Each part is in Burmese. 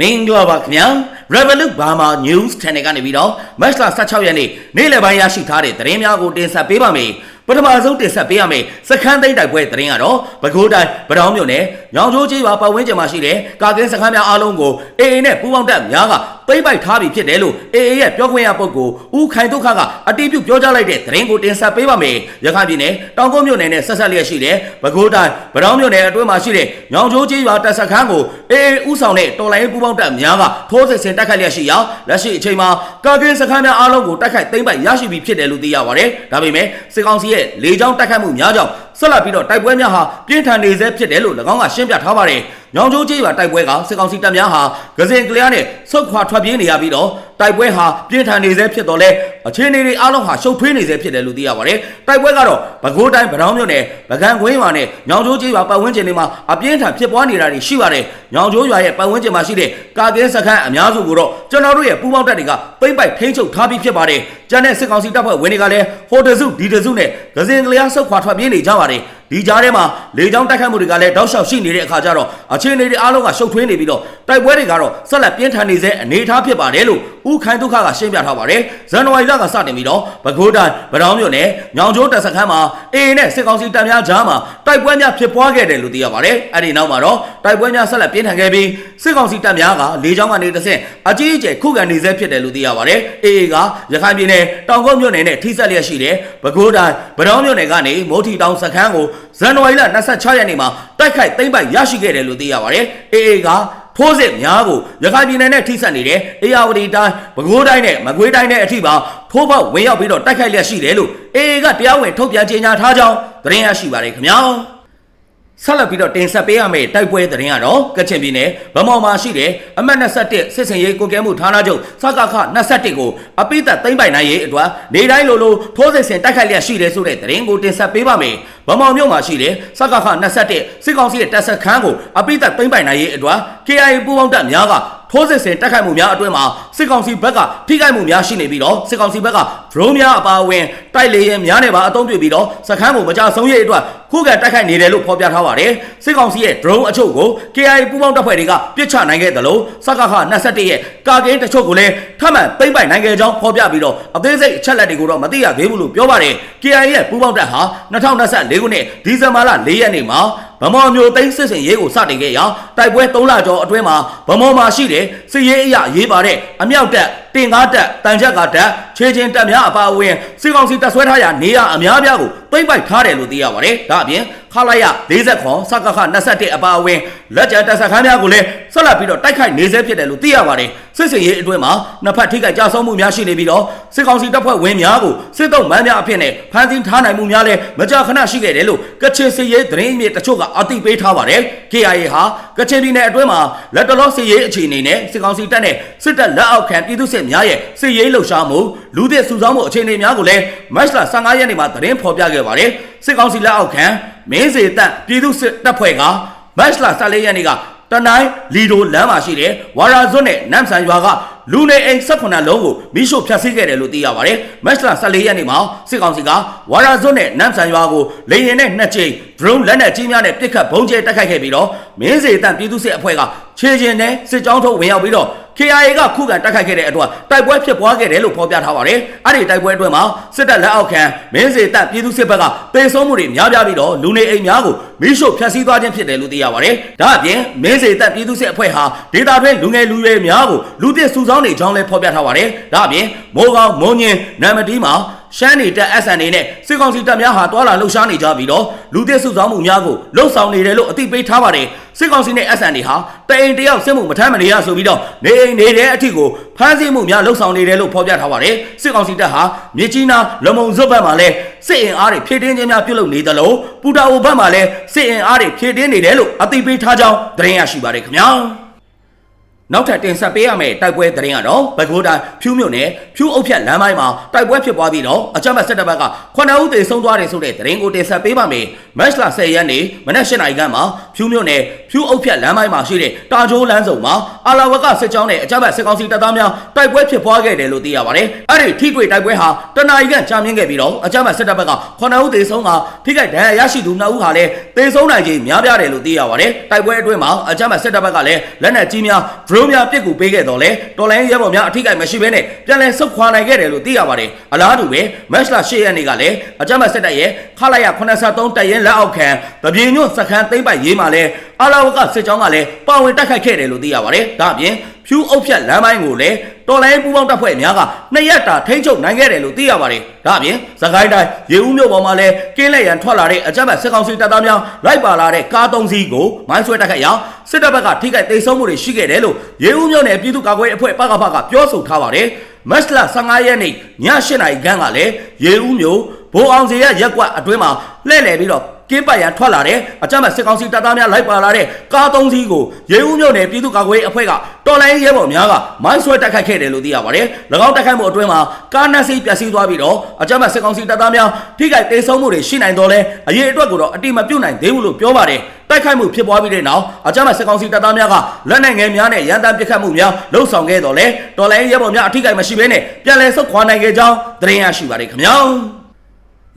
မင်္ဂလာပါခင်ဗျာ Revolut Burma News Channel ကနေပြီးတော့မတ်လ16ရက်နေ့နေ့လယ်ပိုင်းရရှိထားတဲ့သတင်းများကိုတင်ဆက်ပေးပါမယ်ပထမဆုံးတင်ဆက်ပေးရမယ်စခန်းသိမ်းတိုက်ပွဲသတင်းကတော့ပဲခူးတိုင်းဗတောင်းမြို့နယ်ညောင်ကျိုးကြီးပါပတ်ဝန်းကျင်မှာရှိတဲ့ကာကင်းစခန်းများအားလုံးကို AA နဲ့ပူးပေါင်းတပ်များက သိမ်းပိုက်ထားပြီးဖြစ်တယ်လို့ AA ရဲ့ပြောခွင့်ရပုဂ္ဂိုလ်ဦးခိုင်ဒုက္ခကအတိပြုပြောကြားလိုက်တဲ့သတင်းကိုတင်ဆက်ပေးပါမယ်ရခိုင်ပြည်နယ်တောင်ကုန်းမြို့နယ်နဲ့ဆက်ဆက်လျက်ရှိတဲ့ပဲခူးတိုင်းဗတောင်းမြို့နယ်အတွင်းမှာရှိတဲ့ညောင်ကျိုးကြီးပါတပ်စခန်းကို AA ဥဆောင်တဲ့တော်လိုင်းပူးပေါင်းတပ်များကထိုးစစ်ဆင်တိုက်ခိုက်လျက်ရှိရာလက်ရှိအချိန်မှာကာကင်းစခန်းများအားလုံးကိုတိုက်ခိုက်သိမ်းပိုက်ရရှိပြီးဖြစ်တယ်လို့သိရပါတယ်ဒါပေမဲ့စစ်ကောင်စီရဲ့လေကြောင်းတိုက်ခိုက်မှုများကြောင့် ဆက်လက်ပြီးတော့တိုက်ပွဲများဟာပြင်းထန်နေဆဲဖြစ်တယ်လို့၎င်းကရှင်းပြထားပါတယ်။ညောင်ကျိုးကြီးပါတိုက်ပွဲကစစ်ကောင်စီတပ်များဟာဂဇင်ကလျားနဲ့ဆုတ်ခွာထွက်ပြေးနေရပြီးတော့ တိုက်ပွဲဟာပြင်းထန်နေဆဲဖြစ်တော့လဲအခြေအနေတွေအားလုံးဟာရှုပ်ထွေးနေဆဲဖြစ်တယ်လို့သိရပါတယ်။တိုက်ပွဲကတော့ပဲခူးတိုင်းဗတောင်းမြို့နယ်ဗကံကွင်းရွာနဲ့ညောင်ကျိုးကြီးပါပတ်ဝန်းကျင်တွေမှာအပြင်းထန်ဖြစ်ပွားနေတာတွေရှိပါတယ်။ညောင်ကျိုးရွာရဲ့ပတ်ဝန်းကျင်မှာရှိတဲ့ကာကင်းစခန်းအများစုကိုတော့ကျွန်တော်တို့ရဲ့ပူးပေါင်းတပ်တွေကပိမ့်ပိုက်ထိန်းချုပ်ထားပြီးဖြစ်ပါတယ်။ကျန်တဲ့စစ်ကောင်စီတပ်ဖွဲ့ဝင်တွေကလည်းဟိုတစုဒီတစုနဲ့ဂဇင်ကလျားဆုတ်ခွာထွက်ပြေးနေကြပါတယ်။ ဒီကြားထဲမှာလေကြောင်းတိုက်ခိုက်မှုတွေကလည်းတောက်လျှောက်ရှိနေတဲ့အခါကျတော့အခြေအနေတွေအားလုံးကရှုပ်ထွေးနေပြီးတော့တိုက်ပွဲတွေကတော့ဆက်လက်ပြင်းထန်နေစေအနေအထားဖြစ်ပါတယ်လို့ဦးခိုင်ဒုက္ခကရှင်းပြထားပါတယ်ဇန်နဝါရီလကစတင်ပြီးတော့ပဲခူးတိုင်းဗတောင်းမြို့နယ်ညောင်ကျိုးတပ်စခန်းမှာအေအေနဲ့စစ်ကောင်စီတပ်များကြားမှာတိုက်ပွဲများဖြစ်ပွားခဲ့တယ်လို့သိရပါတယ်အဲ့ဒီနောက်မှာတော့တိုက်ပွဲများဆက်လက်ပြင်းထန်ခဲ့ပြီးစစ်ကောင်စီတပ်များကလေကြောင်းကနေတစ်ဆင့်အကြီးအကျယ်ခုခံနေစေဖြစ်တယ်လို့သိရပါတယ်အေအေကရခိုင်ပြည်နယ်တောင်ကုတ်မြို့နယ်နဲ့ထိစပ်လျက်ရှိတဲ့ပဲခူးတိုင်းဗတောင်းမြို့နယ်ကနေမိုးထီတောင်စခန်းကိုဇန်နဝါရီလ26ရက်နေ့မှာတိုက်ခိုက်သိမ်းပိုက်ရရှိခဲ့တယ်လို့သိရပါတယ်။အေအေကထိုးစစ်များကိုရခိုင်ပြည်နယ်နဲ့ထိစပ်နေတဲ့အေယာဝတီတိုင်းပဲခူးတိုင်းနဲ့မကွေးတိုင်းနဲ့အထိပါထိုးပေါက်ဝင်ရောက်ပြီးတော့တိုက်ခိုက်လျက်ရှိတယ်လို့အေအေကတရားဝင်ထုတ်ပြန်ကြေညာထားကြောင်းသတင်းရရှိပါတယ်ခင်ဗျာ။ ဆက်လက်ပြီးတော့တင်ဆက်ပေးရမယ့်တိုက်ပွဲသတင်းကတော့ကချင်ပြည်နယ်ဗမော်မှာရှိတဲ့အမှတ်21စစ်စင်ရေးကိုကဲမှုဌာနချုပ်စကခ21ကိုအပိသက်သိမ့်ပိုင်နိုင်ရေးအတွက်နေတိုင်းလိုလိုထိုးစစ်ဆင်တိုက်ခိုက်လျက်ရှိတယ်ဆိုတဲ့သတင်းကိုတင်ဆက်ပေးပါမယ်။ဗမော်မြို့မှာရှိတဲ့စကခ21စစ်ကောင်စီရဲ့တပ်စခန်းကိုအပိသက်သိမ့်ပိုင်နိုင်ရေးအတွက် KIA ပူးပေါင်းတပ်များက ထိုးစစ်ဆင်တိုက်ခိုက်မှုများအတွင်းမှာစစ်ကောင်စီဘက်ကထိခိုက်မှုများရှိနေပြီးတော့စစ်ကောင်စီဘက်က drone များအပါအဝင်တိုက်လေယာဉ်များနဲ့ပါအသုံးပြုပြီးတော့စခန်းကိုမကြဆုံးရေးအတွက်ခုခံတိုက်ခိုက်နေတယ်လို့ဖော်ပြထားပါတယ်စစ်ကောင်စီရဲ့ drone အချို့ကို KIA ပူးပေါင်းတပ်ဖွဲ့တွေကပြစ်ချနိုင်ခဲ့တယ်လို့စကခ21ရဲ့ကာကင်းတချို့ကိုလည်းထပ်မံသိမ့်ပိုက်နိုင်ခဲ့ကြောင်းဖော်ပြပြီးတော့အသေးစိတ်အချက်လက်တွေကိုတော့မသိရသေးဘူးလို့ပြောပါတယ် KIA ရဲ့ပူးပေါင်းတပ်ဟာ2024ခုနှစ်ဒီဇင်ဘာလ4ရက်နေ့မှာ ဗမော်မျိုးသိန်းစစ်စင်ရေးကိုစတင်ခဲ့ရာတိုက်ပွဲ3လကျော်အတွင်းမှာဗမော်မှာရှိတဲ့စစ်ရေးအရာရေးပါတဲ့အမြောက်တပ်တင်ကားတပ်တန်ချက်ကတပ်ခြေချင်းတပ်များအပါအဝင်စစ်ကောင်စီတပ်ဆွဲထားရာနေရာအများပြားကိုသိမ့်ပိုက်ထားတယ်လို့သိရပါတယ်။ဒါအပြင် ခလာရ40ခွန်စကခ21အပါအဝင်လက်ကျန်တပ်စခန်းများကိုလည်းဆက်လက်ပြီးတော့တိုက်ခိုက်နေဆဲဖြစ်တယ်လို့သိရပါတယ်။စစ်စင်ရေးအတွင်းမှာနှစ်ဖက်ထိခိုက်ကြဆုံးမှုများရှိနေပြီးတော့စစ်ကောင်စီတပ်ဖွဲ့ဝင်များကိုစစ်တုံးမန်းများအဖြစ်နဲ့ဖမ်းဆီးထားနိုင်မှုများလည်းမကြာခဏရှိခဲ့တယ်လို့ကချင်စစ်ရေးသတင်းမြစ်တချို့ကအသိပေးထားပါတယ်။ KIA ဟာကချင်ပြည်နယ်အတွင်းမှာလက်တလောစစ်ရေးအခြေအနေနဲ့စစ်ကောင်စီတပ်နဲ့စစ်တပ်လက်အောက်ခံပြည်သူစစ်များရဲ့စစ်ရေးလှုပ်ရှားမှုလူသစ်စုဆောင်းမှုအခြေအနေများကိုလည်းမတ်လ15ရက်နေ့မှာသတင်းဖော်ပြခဲ့ပါတယ်။စစ်ကောင်စီလက်အောက်ခံမင်းစေတပ်ပြည်သူစစ်တပ်ဖွဲ့ကမတ်လ14ရက်နေ့ကတနိုင်းလီဒိုလမ်းမှာရှိတဲ့ဝါရာဇွတ်နဲ့နမ်ဆန်ရွာကလူနေအိမ်18လုံးကိုမိရှို့ဖျက်ဆီးခဲ့တယ်လို့သိရပါတယ်။မတ်လ14ရက်နေ့မှာစစ်ကောင်စီကဝါရာဇွတ်နဲ့နမ်ဆန်ရွာကိုလေရင်နဲ့နှစ်ကြိမ် drone လက်နက်ကြီးများနဲ့ပစ်ခတ်ဘုံကျဲတိုက်ခိုက်ခဲ့ပြီးတော့မင်းစေတန်ပြည်သူစစ်အဖွဲ့ကခြေချင်းနဲ့စစ်ကြောင်းထုတ်ဝင်ရောက်ပြီးတော့ KIA ကခုခံတိုက်ခိုက်ခဲ့တဲ့အတွက်တိုက်ပွဲဖြစ်ပွားခဲ့တယ်လို့ဖော်ပြထားပါတယ်။အဲ့ဒီတိုက်ပွဲအတွင်းမှာစစ်တပ်လက်အောက်ခံမင်းစေတပ်ပြည်သူစစ်ဘက်ကပေဆုံးမှုတွေများပြားပြီးတော့လူနေအိမ်များကိုမိရှို့ဖျက်ဆီးသွားခြင်းဖြစ်တယ်လို့သိရပါတယ်။ဒါအပြင်မင်းစေတပ်ပြည်သူစစ်အဖွဲ့ဟာဒေတာတွင်းလူငယ်လူရွယ်များကိုလူသစ်စုဆောင်းနေကြောင်းလည်းဖော်ပြထားပါတယ်။ဒါအပြင်မိုးကောင်းမုံညင်နံမတီးမှာ ရှမ်းနေတက် SN နဲ့စစ်ကောင်စီတပ်များဟာတွာလာလှုပ်ရှားနေကြပြီးတော့လူသစ်စုဆောင်းမှုများကိုလှုပ်ဆောင်နေတယ်လို့အသိပေးထားပါတယ်စစ်ကောင်စီနဲ့ SN တွေဟာတအိမ်တယောက်စစ်မှုမထမ်းမနေရဆိုပြီးတော့နေအိမ်နေတဲ့အထိကိုဖမ်းဆီးမှုများလှုပ်ဆောင်နေတယ်လို့ဖော်ပြထားပါတယ်စစ်ကောင်စီတပ်ဟာမြစ်ကြီးနားလမုံဇွတ်ဘက်မှာလည်းစစ်အင်အားတွေဖြည့်တင်းခြင်းများပြုလုပ်နေသလိုပူတာအိုဘက်မှာလည်းစစ်အင်အားတွေဖြည့်တင်းနေတယ်လို့အသိပေးထားကြောင်းသတင်းရရှိပါတယ်ခင်ဗျာ နောက်ထပ်တင်ဆက်ပေးရမယ့်တိုက်ပွဲသတင်းကတော့ဘက်ဂိုးတိုင်းဖြူးမြို့နယ်ဖြူးအုပ်ဖြတ်လမ်းပိုင်းမှာတိုက်ပွဲဖြစ်ပွားပြီးတော့အကြမ်းဖက်စစ်တပ်ဘက်က9ဦးသေဆုံးသွားတယ်ဆိုတဲ့သတင်းကိုတင်ဆက်ပေးပါမယ်။မတ်လ10ရက်နေ့မနက်၈နာရီခန့်မှာဖြူးမြို့နယ်ဖြူအုပ်ဖြတ်လမ်းပိုင်းမှာရှိတဲ့တာချိုးလမ်းစုံမှာအာလာဝကစစ်ကြောင်းနဲ့အကြမ်းဖက်စစ်ကောင်စီတပ်သားများတိုက်ပွဲဖြစ်ပွားခဲ့တယ်လို့သိရပါတယ်။အဲ့ဒီထိတွေ့တိုက်ပွဲဟာတနအီကကြာမြင့်ခဲ့ပြီးတော့အကြမ်းဖက်စစ်တပ်ဘက်က9ဦးသေဆုံးကထိခိုက်ဒဏ်ရာရရှိသူ2ဦးဟာလည်းသေဆုံးနိုင်ခြင်းများပြားတယ်လို့သိရပါတယ်။တိုက်ပွဲအတွင်းမှာအကြမ်းဖက်စစ်တပ်ဘက်ကလည်းလက်နက်ကြီးများ drone များပစ်ကူပေးခဲ့တော့လေတော်လိုင်းရဲဘော်များအထိခိုက်မရှိဘဲနဲ့ပြန်လည်ဆုတ်ခွာနိုင်ခဲ့တယ်လို့သိရပါတယ်။အလားတူပဲမက်စလာ10ရက်နေ့ကလည်းအကြမ်းဖက်စစ်တပ်ရဲ့ခလာရ83တပ်ရင်လက်အောက်ခံဗပြေညွန့်စခန်းသိမ့်ပိုက်ရေးမှာလည်းအာလာဝကစစ်ကြောင်းကလည်းပါဝင်တိုက်ခိုက်ခဲ့တယ်လို့သိရပါတယ်။ဒါအပြင်ဖြူအုပ်ဖြတ်လမ်းပိုင်းကိုလည်းတော်လိုင်းပူပေါင်းတပ်ဖွဲ့များကနှစ်ရက်တာထိန်းချုပ်နိုင်ခဲ့တယ်လို့သိရပါတယ်။ဒါအပြင်သခိုင်းတိုင်းရေဦးမြို့ပေါ်မှာလည်းကင်းလက်ရန်ထွက်လာတဲ့အကြမ်းဖက်စစ်ကောင်စီတပ်သားများလိုက်ပါလာတဲ့ကားသုံးစီးကိုမိုင်းဆွဲတိုက်ခိုက်ရာစစ်တပ်ဘက်ကထိခိုက်ဒေဆုံးမှုတွေရှိခဲ့တယ်လို့ရေဦးမြို့နယ်ပြည်သူ့ကာကွယ်ရေးအဖွဲ့ပကဖကပြောဆိုထားပါတယ်။မက်စလာ15ရက်နေ့ည8နာရီခန့်ကလည်းရေဦးမြို့ဘိုးအောင်စီရရက်ကွက်အတွင်းမှာလှည့်လည်ပြီးတော့ ကင်းပတ်ရန်ထွက်လာတဲ့အကြမ်းဖက်စစ်ကောင်စီတပ်သားများလိုက်ပါလာတဲ့ကားသုံးစီးကိုရေဦးမြို့နယ်ပြည်သူ့ကာကွယ်ရေးအဖွဲ့ကတော်လိုင်းရဲဘော်များကမိုင်းဆွဲတိုက်ခိုက်ခဲ့တယ်လို့သိရပါတယ်။၎င်းတိုက်ခိုက်မှုအတွင်းမှာကားနှစ်စီးပျက်စီးသွားပြီးတော့အကြမ်းဖက်စစ်ကောင်စီတပ်သားများထိခိုက်ဒေဆုံးမှုတွေရှိနိုင်တော့လဲအရေးအတွက်ကိုတော့အတိမပြုတ်နိုင်သေးဘူးလို့ပြောပါတယ်။တိုက်ခိုက်မှုဖြစ်ပွားပြီးတဲ့နောက်အကြမ်းဖက်စစ်ကောင်စီတပ်သားများကလက်နက်ငယ်များနဲ့ရန်တမ်းပစ်ခတ်မှုများလှုပ်ဆောင်ခဲ့တော့လဲတော်လိုင်းရဲဘော်များအထိခိုက်မရှိဘဲနဲ့ပြန်လည်ဆုတ်ခွာနိုင်ခဲ့ကြောင်းသတင်းရရှိပါတယ်ခင်ဗျာ။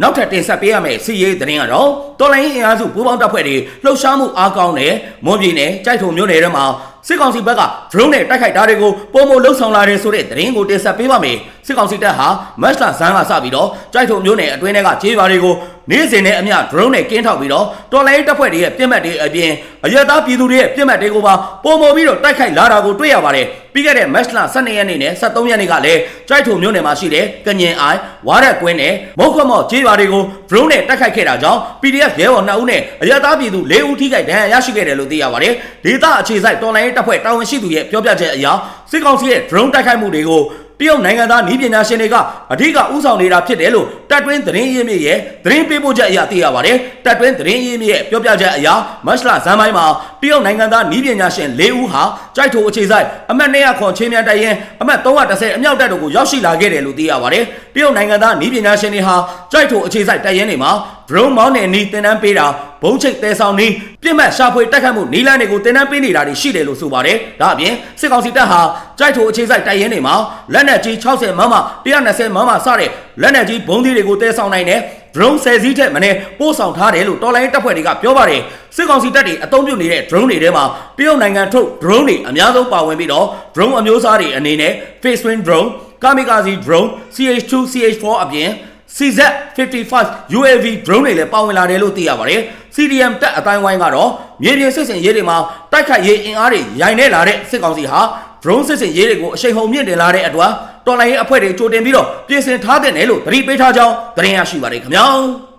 နောက်ထပ်တင်ဆက်ပေးရမယ့်စီရေးသတင်းကတော့တော်လိုင်းအင်အားစုပူးပေါင်းတပ်ဖွဲ့တွေလှုပ်ရှားမှုအားကောင်းတဲ့မွန်ပြည်နယ်ကြိုက်ထုံမြို့နယ်ထဲမှာစစ်ကောင်စီဘက်က drone နဲ့တိုက်ခိုက်တာတွေကိုပုံမလှုပ်ဆောင်လာတယ်ဆိုတဲ့သတင်းကိုတင်ဆက်ပေးပါမယ် စစ်ကောင်စီတပ်ဟာမတ်လဇန်ကစပြီးတော့ကြိုက်ထုံမြို့နယ်အတွင်းထဲကခြေပါတွေကိုနေ့စဉ်နဲ့အမျှ drone နဲ့ကင်းထောက်ပြီးတော့တော်လိုင်းတပ်ဖွဲ့တွေရဲ့ပြစ်မှတ်တွေအပြင်အရသားပြည်သူတွေရဲ့ပြစ်မှတ်တွေကိုပါပုံမပြီးတော့တိုက်ခိုက်လာတာကိုတွေ့ရပါတယ်ပြီးခဲ့တဲ့မတ်လ12ရက်နေ့နဲ့13ရက်နေ့ကလည်းကြိုက်ထုံမြို့နယ်မှာရှိတဲ့ကညင်အိုင်ဝါရက်ကွင်းနဲ့မုတ်ခမော့ခြေပါတွေကို drone နဲ့တိုက်ခိုက်ခဲ့တာကြောင့် PDF ရဲဘော်2ဦးနဲ့အရသားပြည်သူ4ဦးထိခိုက်ဒဏ်ရာရရှိခဲ့တယ်လို့သိရပါတယ်ဒေသအခြေစိုက်တော်လိုင်းတပ်ဖွဲ့တာဝန်ရှိသူရဲ့ပြောပြချက်အရစစ်ကောင်စီရဲ့ drone တိုက်ခိုက်မှုတွေကိုတ ရုတ်နိုင်ငံသားဤပညာရှင်တွေကအဓိကဥဆောင်နေတာဖြစ်တယ်လို့တပ်တွင်းသတင်းရင်းမြစ်ရဲ့သတင်းပေးပို့ချက်အရသိရပါတယ်တပ်တွင်းသတင်းရင်းမြစ်ရဲ့ပြောပြချက်အရမတ်လဇန်ပိုင်းမှာတရုတ်နိုင်ငံသားဤပညာရှင်၄ဦးဟာကြိုက်ထိုအခြေစိုက်အမတ်200ခွန်ချင်းမြန်တိုင်ရင်အမတ်330အမြောက်တပ်တို့ကိုရောက်ရှိလာခဲ့တယ်လို့သိရပါတယ်တရုတ်နိုင်ငံသားဤပညာရှင်တွေဟာကြိုက်ထိုအခြေစိုက်တိုင်ရင်တွေမှာ drone မောင်းနဲ့နီးတင်တန်းပေးတာဘုံချိတ်တဲဆောင်နီးပြစ်မှတ်ရှာဖွေတိုက်ခတ်မှုနီးလန်းတွေကိုတင်တန်းပေးနေတာတွေရှိတယ်လို့ဆိုပါတယ်ဒါအပြင်စစ်ကောင်စီတပ်ဟာကြိုက်ထိုအခြေစိုက်တိုင်ရင်တွေမှာလက်နက်ကြီး60မမ120မမစတဲ့လက်နက်ကြီးဘုံသီးတွေကိုတဲဆောင်နိုင်တဲ့ drone 10စီးထက်မနည်းပို့ဆောင်ထားတယ်လို့တော်လိုင်းတပ်ဖွဲ့တွေကပြောပါတယ်စစ်ကောင်စီတပ်တွေအသုံးပြုနေတဲ့ drone တွေထဲမှာတရုတ်နိုင်ငံထုတ် drone တွေအများဆုံးပါဝင်ပြီးတော့ drone အမျိုးအစားတွေအနေနဲ့ face twin drone kamikaze drone CH2 CH4 အပြင် CZ55 UAV drone တွေလည်းပါဝင်လာတယ်လို့သိရပါတယ်။ CDM တပ်အတိုင်းဝိုင်းကတော့မြေပြင်စစ်စင်ရေးတွေမှာတိုက်ခိုက်ရေးအင်အားတွေရိုင်နေလာတဲ့စစ်ကောင်စီဟာ drone စစ်စင်ရေးတွေကိုအရှိန်ဟုန်မြင့်တင်လာတဲ့အတွက်တော်လိုင်းရေးအဖွဲ့တွေကြိုတင်ပြီးတော့ပြင်ဆင်ထားတဲ့နယ်လို့သတိပေးထားကြောင်းသတင်းရရှိပါတယ်ခင်ဗျာ။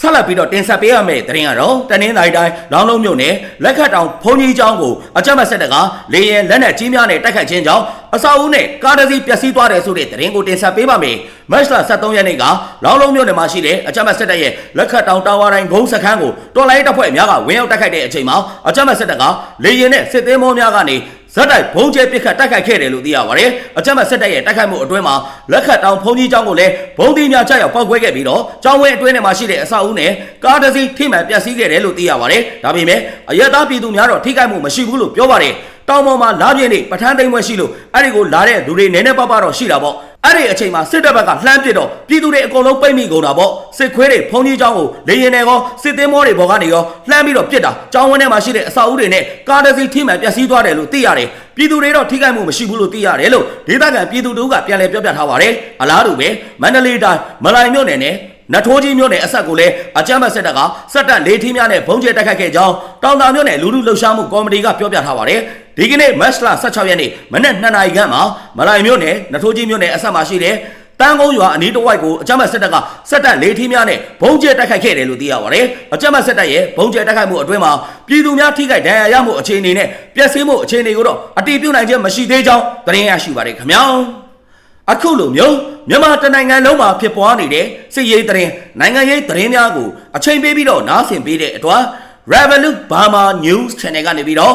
ဆက်လက်ပြီးတော့တင်ဆက်ပေးရမယ့်သတင်းကတော့တနင်္သာရီတိုင်းလောင်းလုံးမြို့နယ်လက်ခတ်တောင်ဘုံကြီးကျောင်းကိုအကြမ်းဖက်စစ်တပ်ကလေရင်လက်နက်ကြီးများနဲ့တိုက်ခိုက်ခြင်းကြောင့်အဆောက်အဦနဲ့ကားတစ်စီးပျက်စီးသွားတယ်ဆိုတဲ့သတင်းကိုတင်ဆက်ပေးပါမယ်။မတ်လ23ရက်နေ့ကလောင်းလုံးမြို့နယ်မှာရှိတဲ့အကြမ်းဖက်စစ်တပ်ရဲ့လက်ခတ်တောင်တာဝါတိုင်းဂုံးစခန်းကိုတော်လိုင်းတပ်ဖွဲ့များကဝင်ရောက်တိုက်ခိုက်တဲ့အချိန်မှာအကြမ်းဖက်စစ်တပ်ကလေရင်နဲ့စစ်သေးမောများကနေ ဇက်တိုက်ဘုံကျဲပစ်ခတ်တိုက်ခိုက်ခဲ့တယ်လို့သိရပါတယ်။အကြမ်းဖက်စစ်တပ်ရဲ့တိုက်ခိုက်မှုအတွင်းမှာလက်ခတ်တောင်ဘုံကြီးကျောင်းကိုလည်းဘုံသီးများကြောက်ရောက်ပောက်ကွဲခဲ့ပြီးတော့ကျောင်းဝင်းအတွင်းထဲမှာရှိတဲ့အဆောက်အဦနဲ့ကားတစ်စီးထိမှန်ပျက်စီးခဲ့တယ်လို့သိရပါတယ်။ဒါပေမဲ့အရက်သားပြည်သူများတော့ထိခိုက်မှုမရှိဘူးလို့ပြောပါတယ်။တောင်ပေါ်မှာလာပြင်းနေပထန်းသိမ်းပွဲရှိလို့အဲ့ဒီကိုလာတဲ့လူတွေနည်းနည်းပါးပါးတော့ရှိတာပေါ့ အဲ့ဒီအချိန်မှာစစ်တပ်ဘက်ကလှမ်းပစ်တော့ပြည်သူတွေအကုန်လုံးပိတ်မိကုန်တာပေါ့စစ်ခွေးတွေဖုံးကြီးချောင်းကိုလေရင်တွေကောစစ်သင်းမောတွေဘောကနေရောလှမ်းပြီးတော့ပစ်တာကျောင်းဝင်းထဲမှာရှိတဲ့အဆောက်အဦတွေနဲ့ကားတစ်စီးထိမှန်ပျက်စီးသွားတယ်လို့သိရတယ်ပြည်သူတွေတော့ထိခိုက်မှုမရှိဘူးလို့သိရတယ်လို့ဒေသခံပြည်သူတို့ကပြန်လည်ပြောပြထားပါတယ်အလားတူပဲမန္တလေးတိုင်းမလိုင်မြို့နယ်နဲ့နထိုးကြီးမြို့နယ်အဆက်ကိုလည်းအကြမ်းဖက်စစ်တပ်ကစက်တပ်လေးထီးများနဲ့ဘုံကျဲတိုက်ခိုက်ခဲ့ကြောင်းတောင်တာမြို့နယ်လူလူလှုပ်ရှားမှုကော်မတီကပြောပြထားပါတယ် ဒီကနေ့မတ်လ16ရက်နေ့မနက်2နာရီခန့်မှာမလိုင်မြို့နယ်နတ်ထိုးကြီးမြို့နယ်အဆက်မှာရှိတဲ့တန်းကုန်းရွာအနီးတစ်ဝိုက်ကိုအကြမ်းဖက်စစ်တပ်ကစက်တပ်လေးထီးများနဲ့ဘုံကျဲတိုက်ခိုက်ခဲ့တယ်လို့သိရပါတယ်။အကြမ်းဖက်စစ်တပ်ရဲ့ဘုံကျဲတိုက်ခိုက်မှုအတွင်းမှာပြည်သူများထိခိုက်ဒဏ်ရာရမှုအခြေအနေနဲ့ပျက်စီးမှုအခြေအနေကိုတော့အတိပြုနိုင်ခြင်းမရှိသေးကြောင်းသတင်းရရှိပါတယ်ခင်ဗျာ။အခုလိုမျိုးမြန်မာတနိုင်ငံလုံးမှာဖြစ်ပွားနေတဲ့စစ်ရေးတရင်နိုင်ငံရေးတရင်များကိုအချိန်ပေးပြီးတော့နားဆင်ပေးတဲ့အတွက် Revolut Burma News Channel ကနေပြီးတော့